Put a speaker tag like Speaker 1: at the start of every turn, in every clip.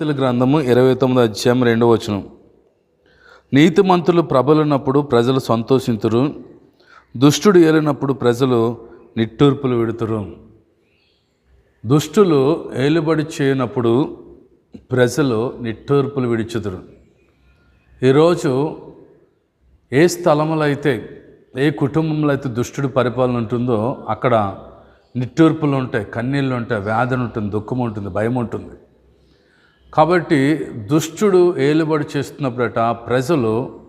Speaker 1: నీతిల గ్రంథము ఇరవై తొమ్మిది అధ్యాయం రెండవ వచనం. నీతిమంతులు ప్రబలినప్పుడు ప్రజలు సంతోషింతురు దుష్టుడు ఏలినప్పుడు ప్రజలు నిట్టూర్పులు విడుతురు. దుష్టులు ఏలుబడి చేయనప్పుడు ప్రజలు నిట్టూర్పులు విడిచుదురు. ఈరోజు ఏ స్థలములో అయితే ఏ కుటుంబంలో అయితే దుష్టుడు పరిపాలన ఉంటుందో అక్కడ నిట్టూర్పులు ఉంటాయి కన్నీళ్ళు ఉంటాయి వ్యాధులు ఉంటుంది దుఃఖం ఉంటుంది భయం ఉంటుంది కాబట్టి దుష్టుడు ఏలుబడి చేస్తున్నప్పుడట ప్రజలు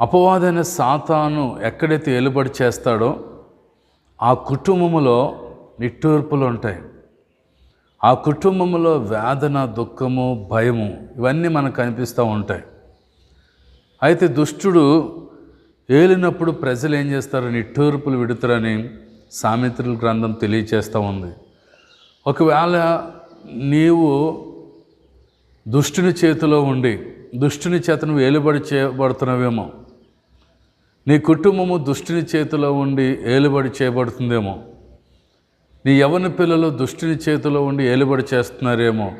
Speaker 1: అపవాదైన సాతాను ఎక్కడైతే ఏలుబడి చేస్తాడో ఆ కుటుంబంలో నిట్టూర్పులు ఉంటాయి. ఆ కుటుంబంలో వేదన దుఃఖము భయము ఇవన్నీ మనకు కనిపిస్తూ ఉంటాయి. అయితే దుష్టుడు ఏలినప్పుడు ప్రజలు ఏం చేస్తారు? నిట్టూర్పులు విడుతారని సామెత్రుల గ్రంథం తెలియచేస్తూ ఉంది. ఒకవేళ నీవు దుష్టుని చేతిలో ఉండి దుష్టుని చేత నువ్వు ఏలుబడి నీ కుటుంబము దుష్టుని చేతిలో ఉండి ఏలుబడి చేయబడుతుందేమో. నీ యవన పిల్లలు దుష్టుని చేతిలో ఉండి ఏలుబడి చేస్తున్నారేమో.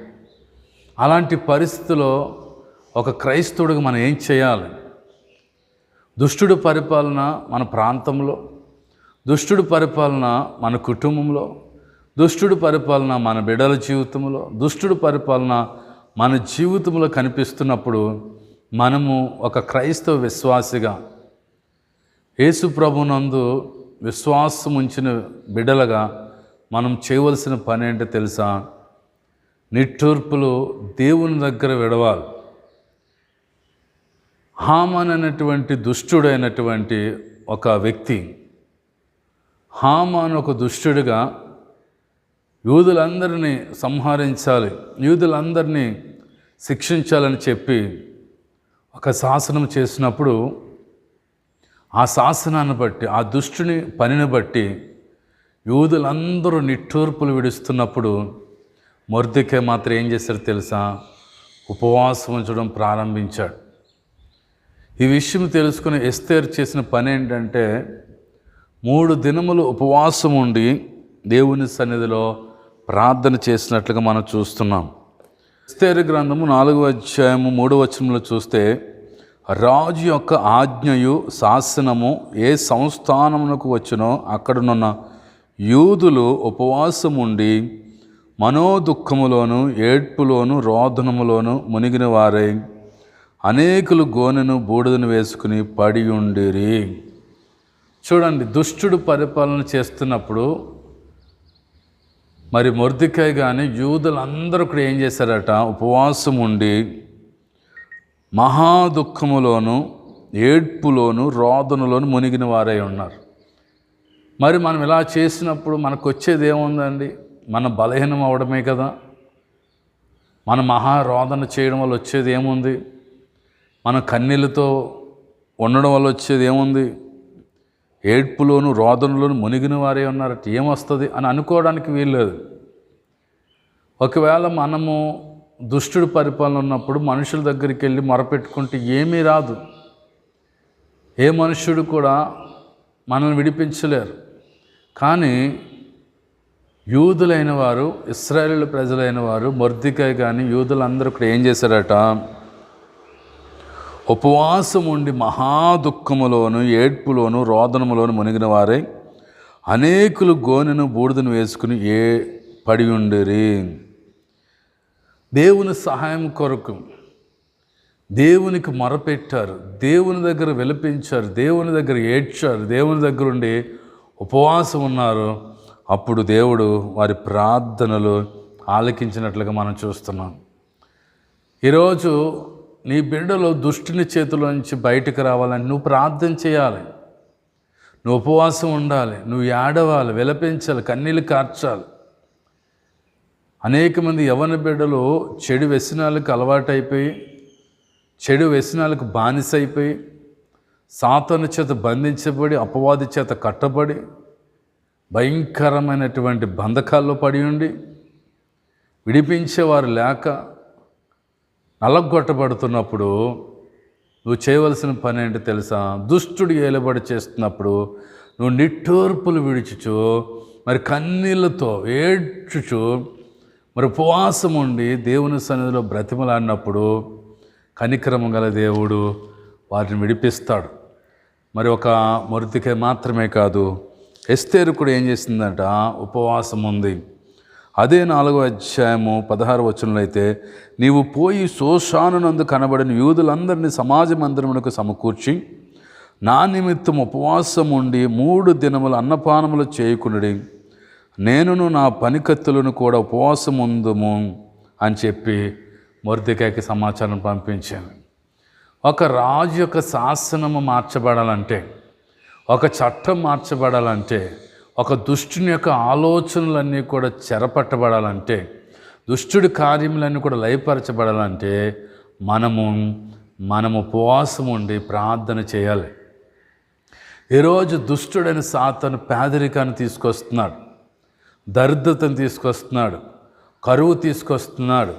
Speaker 1: అలాంటి పరిస్థితిలో ఒక క్రైస్తవుడికి మనం ఏం చేయాలి? దుష్టుడు పరిపాలన మన ప్రాంతంలో దుష్టుడు పరిపాలన మన కుటుంబంలో దుష్టుడు పరిపాలన మన బిడ్డల జీవితంలో దుష్టుడు పరిపాలన మన జీవితంలో కనిపిస్తున్నప్పుడు మనము ఒక క్రైస్తవ విశ్వాసిగా యేసుప్రభునందు విశ్వాసం ఉంచిన బిడలగా మనం చేయవలసిన పని ఏంటో తెలుసా? నిట్టూర్పులు దేవుని దగ్గర విడవాలి. హామన్ అనేటువంటి దుష్టుడైనటువంటి ఒక వ్యక్తి హామాన్ ఒక దుష్టుడిగా యూదులందరినీ సంహరించాలి యూదులందరినీ శిక్షించాలని చెప్పి ఒక శాసనం చేసినప్పుడు ఆ శాసనాన్ని బట్టి ఆ దుష్టుని పనిని బట్టి యూదులందరూ నిట్టూర్పులు విడుస్తున్నప్పుడు మొర్దికే మాత్రం ఏం చేశారు తెలుసా? ఉపవాసం ఉంచడం ప్రారంభించాడు. ఈ విషయం తెలుసుకుని ఎస్తేర్ చేసిన పని ఏంటంటే మూడు దినములు ఉపవాసం ఉండి దేవుని సన్నిధిలో ప్రార్థన చేసినట్లుగా మనం చూస్తున్నాం. ఎస్తేరు గ్రంథము నాలుగవ అధ్యాయము మూడవ వచనంలో చూస్తే రాజు యొక్క ఆజ్ఞయు శాసనము ఏ సంస్థానమునకు వచ్చినో అక్కడనున్న యూదులు ఉపవాసం ఉండి మనోదుఖములోను ఏడ్పులోను రోదనములోను మునిగిన వారై అనేకులు గోనెను బూడిదను వేసుకుని పడి ఉండిరి. చూడండి దుష్టుడు పరిపాలన చేస్తున్నప్పుడు మరి మొర్దికాయ కానీ యూదులందరూ కూడా ఏం చేశారట? ఉపవాసం ఉండి మహా దుఃఖములోను ఏడ్పులోను రోదనలోను మునిగిన వారై ఉన్నారు. మరి మనం ఇలా చేసినప్పుడు మనకు వచ్చేది ఏముందండి? మన బలహీనం అవడమే కదా. మన మహారోదన చేయడం వల్ల వచ్చేది ఏముంది? మన కన్నీళ్ళతో ఉండడం వల్ల వచ్చేది ఏముంది? ఏడ్పులోను రోదనలోను మునిగిన వారే ఉన్నారట ఏమొస్తుంది అని అనుకోవడానికి వీల్లేదు. ఒకవేళ మనము దుష్టుడు పరిపాలన ఉన్నప్పుడు మనుషుల దగ్గరికి వెళ్ళి మొరపెట్టుకుంటే ఏమీ రాదు. ఏ మనుష్యుడు కూడా మనల్ని విడిపించలేరు. కానీ యూదులైన వారు ఇస్రాయేల్ ప్రజలైన వారు మొర్దికాయ కానీ యూదులందరూ ఇక్కడ ఏం చేశారట? ఉపవాసం ఉండి మహాదుఃఖములోను ఏడ్పులోను రోదనములోను మునిగిన వారై అనేకులు గోనెను బూడిదను వేసుకుని ఏ పడి ఉండిరి? దేవుని సహాయం కొరకు దేవునికి మొరపెట్టారు దేవుని దగ్గర విలపించారు దేవుని దగ్గర ఏడ్చారు దేవుని దగ్గర ఉండి ఉపవాసం ఉన్నారు. అప్పుడు దేవుడు వారి ప్రార్థనలు ఆలకించినట్లుగా మనం చూస్తున్నాం. ఈరోజు నీ బిడ్డలో దుష్టుని చేతిలో నుంచి బయటకు రావాలని నువ్వు ప్రార్థన చేయాలి. నువ్వు ఉపవాసం ఉండాలి నువ్వు ఏడవాలి విలపించాలి కన్నీళ్ళు కార్చాలి. అనేక మంది యవన బిడ్డలు చెడు వ్యసనాలకు అలవాటైపోయి చెడు వ్యసనాలకు బానిసైపోయి సాతను చేత బంధించబడి అపవాది చేత కట్టబడి భయంకరమైనటువంటి బంధకాల్లో పడి ఉండి విడిపించేవారు లేక నలగొట్టబడుతున్నప్పుడు నువ్వు చేయవలసిన పని ఏంటి తెలుసా? దుష్టుడు ఏలబడి చేస్తున్నప్పుడు నువ్వు నిట్టూర్పులు విడిచుచు మరి కన్నీళ్ళతో ఏడ్చుచు మరి ఉపవాసం ఉండి దేవుని సన్నిధిలో బ్రతిమలాడినప్పుడు కనిక్రమం గల దేవుడు వారిని విడిపిస్తాడు. మరి ఒక మొరతికే మాత్రమే కాదు ఎస్తేరు కూడా ఏం చేసిందంట? ఉపవాసం ఉంది. అదే నాలుగో అధ్యాయము పదహారు వచనంలో అయితే నీవు పోయి శోషానునందు కనబడిన యూదులందరినీ సమాజ మందిరమునకు సమకూర్చి నా నిమిత్తం ఉపవాసం ఉండి మూడు దినములు అన్నపానములు చేయకునుడి. నేనును నా పనికత్తులను కూడా ఉపవాసం ఉందము అని చెప్పి మొరతికాయకి సమాచారం పంపించాను. ఒక రాజు యొక్క శాసనము మార్చబడాలంటే ఒక చట్టం మార్చబడాలంటే ఒక దుష్టుని యొక్క ఆలోచనలన్నీ కూడా చెరపట్టబడాలంటే దుష్టుడి కార్యములన్నీ కూడా లయపరచబడాలంటే మనము మనము ఉపవాసం ఉండి ప్రార్థన చేయాలి. ఈరోజు దుష్టుడైన సాతను పేదరికాన్ని తీసుకొస్తున్నాడు దరిద్రతను తీసుకొస్తున్నాడు కరువు తీసుకొస్తున్నాడు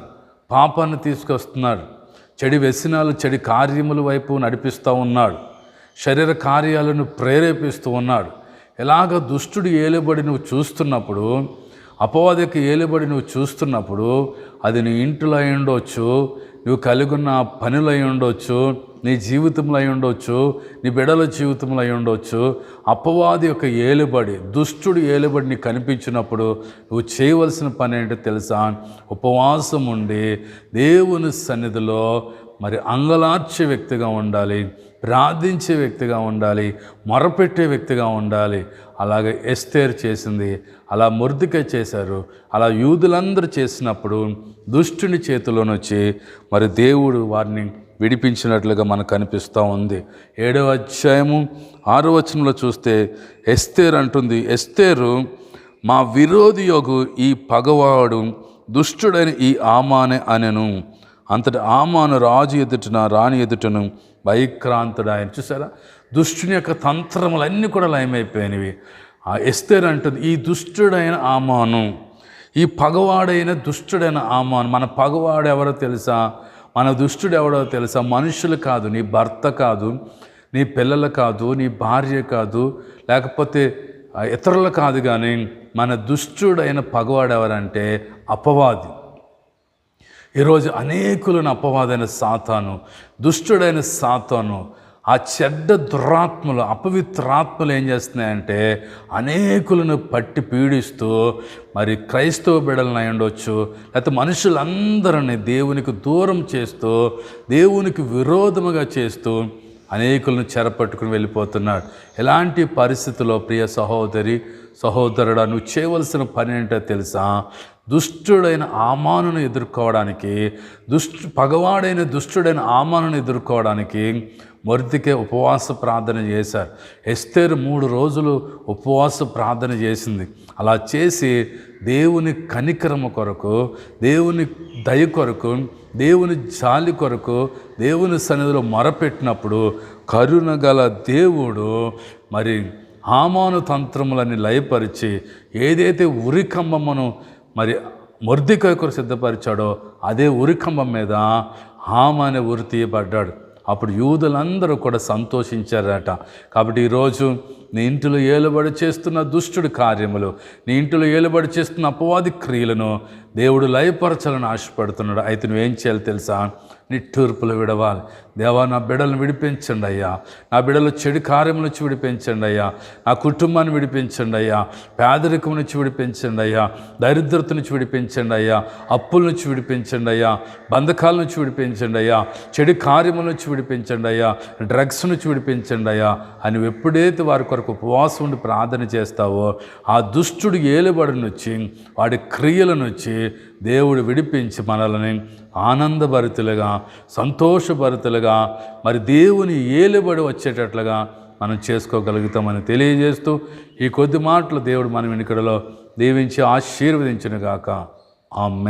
Speaker 1: పాపాన్ని తీసుకొస్తున్నాడు చెడు వ్యసనాలు చెడు కార్యముల వైపు నడిపిస్తూ ఉన్నాడు శరీర కార్యాలను ప్రేరేపిస్తూ ఉన్నాడు ఎలాగ దుష్టుడు ఏలుబడి నువ్వు చూస్తున్నప్పుడు అపవాదికి ఏలుబడి నువ్వు చూస్తున్నప్పుడు అది నీ ఇంట్లో అయి ఉండొచ్చు నువ్వు కలిగి ఉన్న పనులు అయి ఉండొచ్చు నీ జీవితంలో అయి ఉండొచ్చు నీ బిడల జీవితంలో అయి ఉండొచ్చు అపవాది యొక్క ఏలుబడి దుష్టుడు ఏలుబడి నీకు కనిపించినప్పుడు నువ్వు చేయవలసిన పని ఏంటో తెలుసా? ఉపవాసం ఉండి దేవుని సన్నిధిలో మరి అంగలార్చే వ్యక్తిగా ఉండాలి ప్రార్థించే వ్యక్తిగా ఉండాలి మొరపెట్టే వ్యక్తిగా ఉండాలి. అలాగే ఎస్తేర్ చేసింది అలా ముర్దిక చేశారు అలా యూదులందరూ చేసినప్పుడు దుష్టుని చేతిలోనొచ్చి మరి దేవుడు వారిని విడిపించినట్లుగా మనకు కనిపిస్తూ ఉంది. ఏడవ అధ్యాయము ఆరో వచనంలో చూస్తే ఎస్తేర్ అంటుంది ఎస్తేరు మా విరోధి యొగు ఈ పగవాడు దుష్టుడైన ఈ ఆమానే అనెను. అంతటి ఆమాను రాజు ఎదుటన రాణి ఎదుటను భయక్రాంతుడు ఆయన చూసారా దుష్టుని యొక్క తంత్రములన్నీ కూడా లయమైపోయినవి. ఆ ఎస్తేర్ అంటుంది ఈ దుష్టుడైన ఆమాను ఈ పగవాడైన దుష్టుడైన ఆమాను మన పగవాడు ఎవరో తెలుసా? మన దుష్టుడు ఎవడో తెలుసా? మనుషులు కాదు నీ భర్త కాదు నీ పిల్లలు కాదు నీ భార్య కాదు లేకపోతే ఇతరులు కాదు కానీ మన దుష్టుడైన పగవాడు ఎవరంటే అపవాది. ఈరోజు అనేకులను అపవాదైన సాతాను దుష్టుడైన సాతాను ఆ చెడ్డ దురాత్మలు అపవిత్రాత్మలు ఏం చేస్తున్నాయంటే అనేకులను పట్టి పీడిస్తూ మరి క్రైస్తవ బిడలను అయి ఉండొచ్చు లేకపోతే మనుషులందరినీ దేవునికి దూరం చేస్తూ దేవునికి విరోధముగా చేస్తూ అనేకులను చెరపట్టుకుని వెళ్ళిపోతున్నాడు. ఎలాంటి పరిస్థితుల్లో ప్రియ సహోదరి సహోదరుడా నువ్వు చేయవలసిన పని ఏంటో తెలుసా? దుష్టుడైన ఆమానును ఎదుర్కోవడానికి దుష్టు పగవాడైన దుష్టుడైన ఆమానును ఎదుర్కోవడానికి మొరితికే ఉపవాస ప్రార్థన చేశారు. ఎస్తేరు మూడు రోజులు ఉపవాస ప్రార్థన చేసింది. అలా చేసి దేవుని కనికరము కొరకు దేవుని దయ కొరకు దేవుని జాలి కొరకు దేవుని సన్నిధిలో మొరపెట్టినప్పుడు కరుణ గల దేవుడు మరి ఆమాను తంత్రములని లయపరిచి ఏదైతే ఉరికంబమును మరి మొర్దికాయ కొరకు సిద్ధపరిచాడో అదే ఉరికంబం మీద హామ అనే ఉరి తీయబడ్డాడు. అప్పుడు యూదులందరూ కూడా సంతోషించారట. కాబట్టి ఈరోజు నీ ఇంటిలో ఏలుబడి చేస్తున్న దుష్టుడి కార్యములు నీ ఇంటిలో ఏలుబడి చేస్తున్న అపవాది క్రియలను దేవుడు లయపరచాలని ఆశపడుతున్నాడు. అయితే నువ్వేం చేయాలి తెలుసా? నిట్టూర్పులు విడవాలి. దేవా నా బిడ్డలను విడిపించండి అయ్యా. నా బిడ్డలు చెడు కార్యం నుంచి విడిపించండి అయ్యా. నా కుటుంబాన్ని విడిపించండి అయ్యా. పేదరికం నుంచి విడిపించండి అయ్యా. దరిద్రత నుంచి విడిపించండి అయ్యా. అప్పుల నుంచి విడిపించండి అయ్యా. బంధకాల నుంచి విడిపించండి అయ్యా. చెడు కార్యముల నుంచి విడిపించండి అయ్యా. డ్రగ్స్ నుంచి విడిపించండి అయ్యా. అని ఎప్పుడైతే వారి కొరకు ఉపవాసం ఉండి ప్రార్థన చేస్తావో ఆ దుష్టుడు ఏలుబడినొచ్చి వాడి క్రియల దేవుడు విడిపించి మనల్ని ఆనందభరితులుగా సంతోషభరితులుగా మరి దేవుని ఏలుబడి వచ్చేటట్లుగా మనం చేసుకోగలుగుతామని తెలియజేస్తూ ఈ కొద్ది మాటలు దేవుడు మనం వెనుకడలో దీవించి ఆశీర్వదించునుగాక. ఆమె